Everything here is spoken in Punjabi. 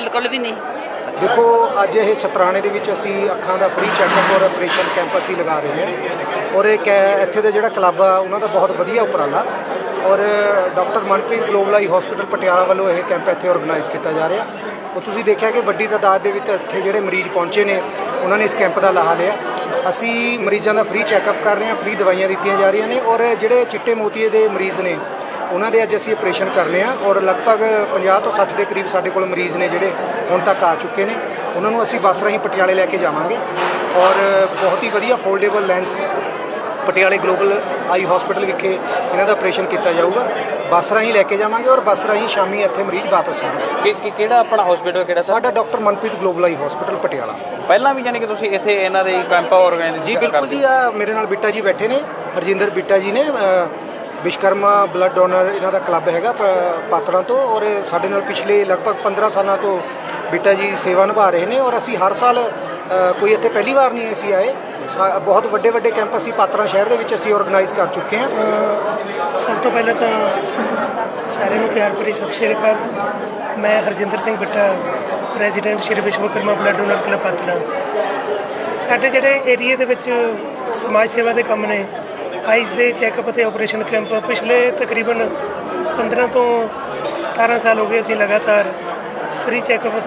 ਬਿਲਕੁਲ ਵੀ ਨਹੀਂ। ਦੇਖੋ, ਅੱਜ ਇਹ ਸਤਰਾਣੇ ਦੇ ਵਿੱਚ ਅਸੀਂ ਅੱਖਾਂ ਦਾ ਫ੍ਰੀ ਚੈੱਕਅਪ ਔਰ ਆਪਰੇਸ਼ਨ ਕੈਂਪ ਅਸੀਂ ਲਗਾ ਰਹੇ ਹਾਂ। ਔਰ ਇਹ ਕੈ- ਇੱਥੇ ਦਾ ਜਿਹੜਾ ਕਲੱਬ ਆ, ਉਹਨਾਂ ਦਾ ਬਹੁਤ ਵਧੀਆ ਉਪਰਾਲਾ। ਔਰ doctor Manpreet global eye hospital Patiala ਵੱਲੋਂ ਇਹ ਕੈਂਪ ਇੱਥੇ ਆਰਗੇਨਾਈਜ਼ ਕੀਤਾ ਜਾ ਰਿਹਾ। ਔਰ ਤੁਸੀਂ ਦੇਖਿਆ ਕਿ ਵੱਡੀ ਤਾਦਾਦ ਦੇ ਵਿੱਚ ਇੱਥੇ ਜਿਹੜੇ ਮਰੀਜ਼ ਪਹੁੰਚੇ ਨੇ, ਉਹਨਾਂ ਨੇ ਇਸ ਕੈਂਪ ਦਾ ਲਾਹਾ ਲਿਆ। ਅਸੀਂ ਮਰੀਜ਼ਾਂ ਦਾ ਫ੍ਰੀ ਚੈੱਕਅਪ ਕਰ ਰਹੇ ਹਾਂ ਫ੍ਰੀ ਦਵਾਈਆਂ ਦਿੱਤੀਆਂ ਜਾ ਰਹੀਆਂ ਨੇ। ਔਰ ਜਿਹੜੇ ਚਿੱਟੇ ਮੋਤੀਏ ਦੇ ਮਰੀਜ਼ ਨੇ ਉਹਨਾਂ ਦੇ ਅੱਜ ਅਸੀਂ ਆਪਰੇਸ਼ਨ ਕਰਨੇ ਆ ਔਰ ਲਗਭਗ 50 ਤੋਂ 60 ਦੇ ਕਰੀਬ ਸਾਡੇ ਕੋਲ ਮਰੀਜ਼ ਨੇ ਜਿਹੜੇ ਹੁਣ ਤੱਕ ਆ ਚੁੱਕੇ ਨੇ। ਉਹਨਾਂ ਨੂੰ ਅਸੀਂ ਬੱਸ ਰਾਹੀਂ ਪਟਿਆਲੇ ਲੈ ਕੇ ਜਾਵਾਂਗੇ ਔਰ ਬਹੁਤ ਹੀ ਵਧੀਆ ਫੋਲਡੇਬਲ ਲੈਂਸ ਪਟਿਆਲੇ ਗਲੋਬਲ ਆਈ ਹਸਪੀਟਲ ਵਿਖੇ ਇਹਨਾਂ ਦਾ ਆਪਰੇਸ਼ਨ ਕੀਤਾ ਜਾਊਗਾ। ਬੱਸ ਰਾਹੀਂ ਲੈ ਕੇ ਜਾਵਾਂਗੇ ਔਰ ਬੱਸ ਰਾਹੀਂ ਸ਼ਾਮੀ ਇੱਥੇ ਮਰੀਜ਼ ਵਾਪਸ ਆਉਣਗੇ। ਕਿ ਕਿਹੜਾ ਆਪਣਾ ਹਸਪੀਟਲ ਕਿਹੜਾ ਸਾਡਾ doctor Manpreet global eye hospital Patiala. ਪਹਿਲਾਂ ਵੀ ਜਾਨੀ ਕਿ ਤੁਸੀਂ ਇੱਥੇ ਇਹਨਾਂ ਦੇ ਕੈਂਪ ਆਰਗੇਨਾਈਜ਼ ਜੀ ਬਿਲਕੁਲ ਜੀ ਆ ਮੇਰੇ ਨਾਲ ਬਿੱਟਾ ਜੀ ਬੈਠੇ ਨੇ ਹਰਜਿੰਦਰ ਬਿੱਟਾ ਜੀ ਨੇ ਵਿਸ਼ਕਰਮਾ ਬਲੱਡ ਡੋਨਰ ਇਹਨਾਂ ਦਾ ਕਲੱਬ ਹੈਗਾ, ਪ- ਪਾਤੜਾਂ ਤੋਂ ਔਰ ਸਾਡੇ ਨਾਲ ਪਿਛਲੇ ਲਗਭਗ 15 ਸਾਲਾਂ ਤੋਂ ਬਿੱਟਾ ਜੀ ਸੇਵਾ ਨਿਭਾ ਰਹੇ ਨੇ ਔਰ ਅਸੀਂ ਹਰ ਸਾਲ ਕੋਈ ਇੱਥੇ ਪਹਿਲੀ ਵਾਰ ਨਹੀਂ ਅਸੀਂ ਆਏ। ਸਾ- ਬਹੁਤ ਵੱਡੇ ਵੱਡੇ ਕੈਂਪ ਅਸੀਂ ਪਾਤੜਾਂ ਸ਼ਹਿਰ ਦੇ ਵਿੱਚ ਅਸੀਂ ਆਰਗੇਨਾਈਜ਼ ਕਰ ਚੁੱਕੇ ਹਾਂ। ਸਭ ਤੋਂ ਪਹਿਲਾਂ ਤਾਂ ਸਾਰਿਆਂ ਨੂੰ ਪਿਆਰ ਭਰੀ ਸਤਿ ਸ਼੍ਰੀ ਅਕਾਲ। ਮੈਂ Harjinder Singh Batta president Shri Vishwakarma blood donor club Patran. ਸਾਡੇ ਜਿਹੜੇ ਏਰੀਆ ਦੇ ਵਿੱਚ ਸਮਾਜ ਸੇਵਾ ਦੇ ਕੰਮ ਨੇ ਆਈਜ਼ ਦੇ ਚੈੱਕਅਪ ਅਤੇ ਆਪਰੇਸ਼ਨ ਕੈਂਪ ਪਿਛਲੇ ਤਕਰੀਬਨ 15 ਤੋਂ 17 ਸਾਲ ਹੋ ਗਏ ਅਸੀਂ ਲਗਾਤਾਰ ਫ੍ਰੀ ਚੈੱਕਅਪ ਅਤੇ